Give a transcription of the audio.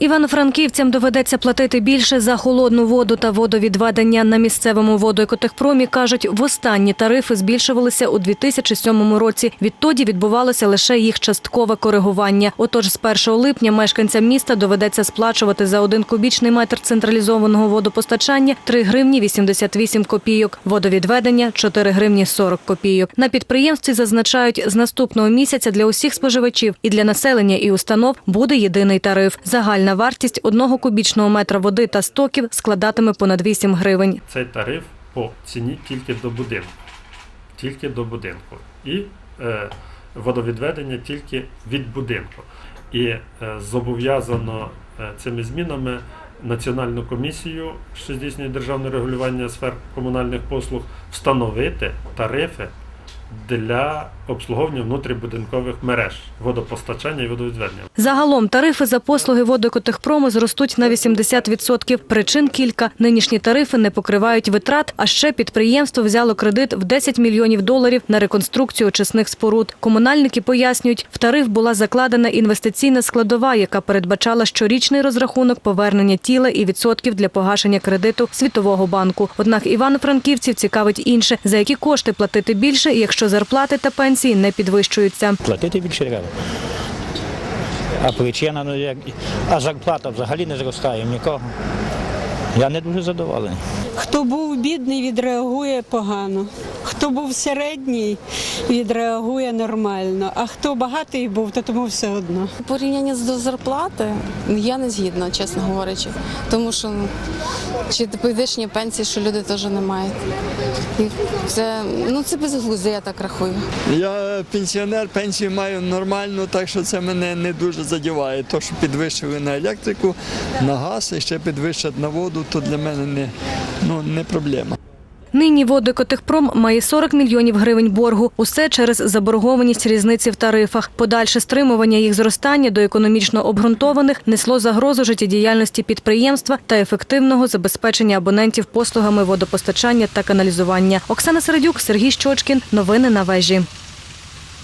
Івано-франківцям доведеться платити більше за холодну воду та водовідведення на місцевому водоекотехпромі. кажуть, востанні тарифи збільшувалися у 2007 році. Відтоді відбувалося лише їх часткове коригування. Отож, з 1 липня мешканцям міста доведеться сплачувати за один кубічний метр централізованого водопостачання 3 гривні 88 копійок, водовідведення 4 гривні 40 копійок. На підприємстві зазначають, з наступного місяця для усіх споживачів і для населення і установ буде єдиний тариф. Загальна вартість одного кубічного метра води та стоків складатиме понад 8 гривень. Цей тариф по ціні тільки до будинку. Тільки до будинку. І е, водовідведення тільки від будинку. І е, зобов'язано е, цими змінами Національну комісію, що здійснює державне регулювання сфер комунальних послуг, встановити тарифи для обслуговування внутрібудинкових мереж водопостачання і водовідведення. Загалом тарифи за послуги водокотехпрому зростуть на 80%. Причин кілька. Нинішні тарифи не покривають витрат, а ще підприємство взяло кредит в 10 мільйонів доларів на реконструкцію очисних споруд. Комунальники пояснюють, в тариф була закладена інвестиційна складова, яка передбачала щорічний розрахунок повернення тіла і відсотків для погашення кредиту Світового банку. Однак івано-франківців цікавить інше, за які кошти платити більше, якщо зарплати та пенсії не підвищуються. Платити більше треба. А причина, ну як. А зарплата взагалі не зростає нікого. Я не дуже задоволений. Хто був бідний, відреагує погано. Хто був середній, відреагує нормально. А хто багатий був, то тому все одно. Порівняння з до зарплати я не згідна, чесно говорячи. Тому що чи підвищення пенсії, що люди теж не мають. І це, ну, це безглуздя, я так рахую. Я пенсіонер, пенсію маю нормальну, так що це мене не дуже задіває. То, що підвищили на електрику, на газ і ще підвищать на воду, то для мене не, ну, не проблема. Нині водокотехпром має 40 мільйонів гривень боргу. Усе через заборгованість різниці в тарифах. Подальше стримування їх зростання до економічно обґрунтованих несло загрозу життєдіяльності підприємства та ефективного забезпечення абонентів послугами водопостачання та каналізування. Оксана Середюк, Сергій Щочкін. Новини на вежі.